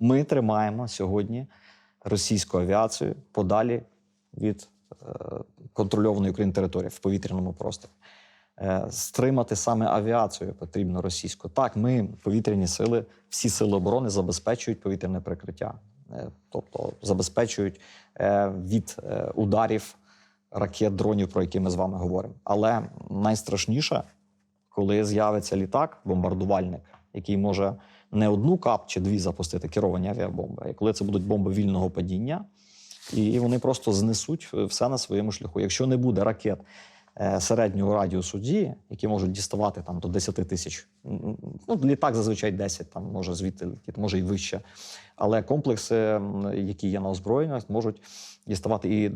Ми тримаємо сьогодні російську авіацію подалі від е, контрольованої Україною території в повітряному просторі. Е, стримати саме авіацію потрібно російську. Так, ми повітряні сили, всі сили оборони забезпечують повітряне прикриття, Е, тобто забезпечують від ударів ракет, дронів, про які ми з вами говоримо. Але найстрашніше, коли з'явиться літак, бомбардувальник, який може не одну кап чи дві запустити керовані авіабомби, а коли це будуть бомби вільного падіння, і вони просто знесуть все на своєму шляху. Якщо не буде ракет е, середнього радіусу дії, які можуть діставати там до 10 тисяч, ну літак зазвичай 10, там може звідти летіти, може і вище. Але комплекси, які є на озброєнні, можуть діставати і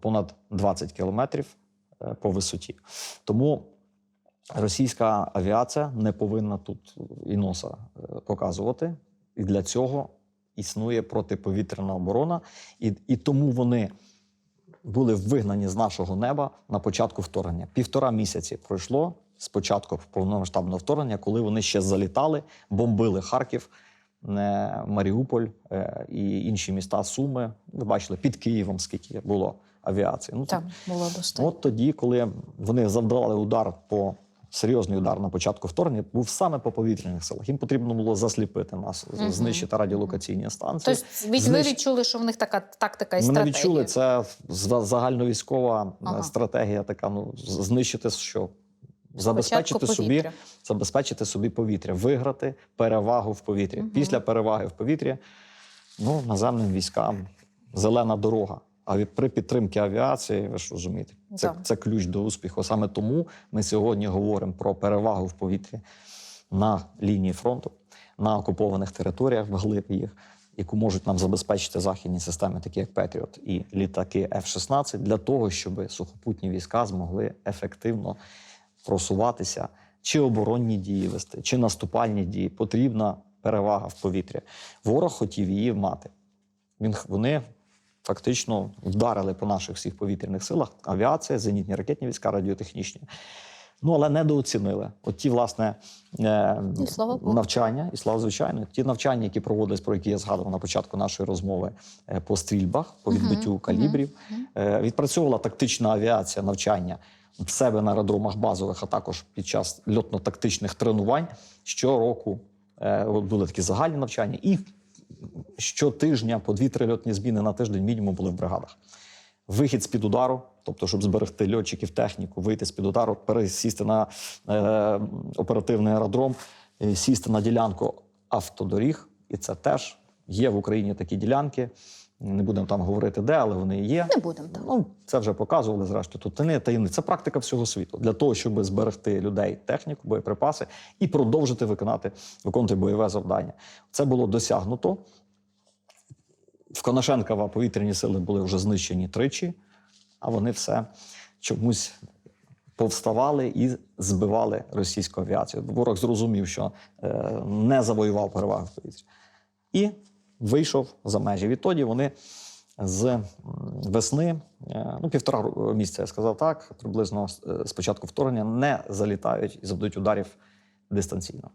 понад 20 кілометрів е, по висоті. Тому російська авіація не повинна тут і носа е, показувати. І для цього існує протиповітряна оборона, і, і тому вони були вигнані з нашого неба на початку вторгнення. Півтора місяці пройшло з початку повномасштабного вторгнення, коли вони ще залітали, бомбили Харків, е, Маріуполь е, і інші міста Суми. Ви бачили під Києвом, скільки було авіації. Ну, Так, було достатньо. От тоді, коли вони завдали удар по серйозний удар на початку вторгнення, був саме по повітряних силах. Їм потрібно було засліпити нас, Мгм. знищити радіолокаційні станції. Тобто ви знищ- відчули, що в них така тактика і Ми стратегія. відчули це загальновійськова е, Ага. стратегія. Така ну знищити що. Забезпечити собі, забезпечити собі повітря, виграти перевагу в повітрі. Мгм. Після переваги в повітрі ну, наземним військам зелена дорога. А при підтримці авіації, ви ж розумієте, це, це ключ до успіху. Саме тому ми сьогодні говоримо про перевагу в повітрі на лінії фронту, на окупованих територіях, вглиб їх, яку можуть нам забезпечити західні системи, такі як Петріот і літаки F-16, для того, щоб сухопутні війська змогли ефективно просуватися, чи оборонні дії вести, чи наступальні дії. Потрібна перевага в повітрі. Ворог хотів її мати. Він вони фактично вдарили по наших всіх повітряних силах: авіація, зенітні ракетні війська, радіотехнічні. Ну але недооцінили. От ті, власне, е, І слава навчання, і слава звичайно, ті навчання, які проводились, про які я згадував на початку нашої розмови е, по стрільбах, по відбиттю мгм, калібрів. мгм. Е, Відпрацьовувала тактична авіація навчання в себе на аеродромах базових, а також під час льотно-тактичних тренувань. Щороку е, були такі загальні навчання, і щотижня по 2-3 льотні зміни на тиждень мінімум були в бригадах. Вихід з-під удару, тобто, щоб зберегти льотчиків, техніку, вийти з-під удару, пересісти на е, оперативний аеродром, е, сісти на ділянку автодоріг. І це теж є в Україні такі ділянки. Не будемо там говорити де, але вони є. Не будемо так. Ну, це вже показували зрештою. Тут не таємниця. Це практика всього світу для того, щоб зберегти людей, техніку, боєприпаси і продовжити виконати виконувати бойове завдання. Це було досягнуто. В Коношенкова повітряні сили були вже знищені тричі, а вони все чомусь повставали і збивали російську авіацію. Ворог зрозумів, що е, не завоював перевагу в повітрі. І вийшов за межі. Відтоді вони з весни, е, ну півтора місяця, я сказав так, приблизно е, з початку вторгнення не залітають і завдають ударів дистанційно.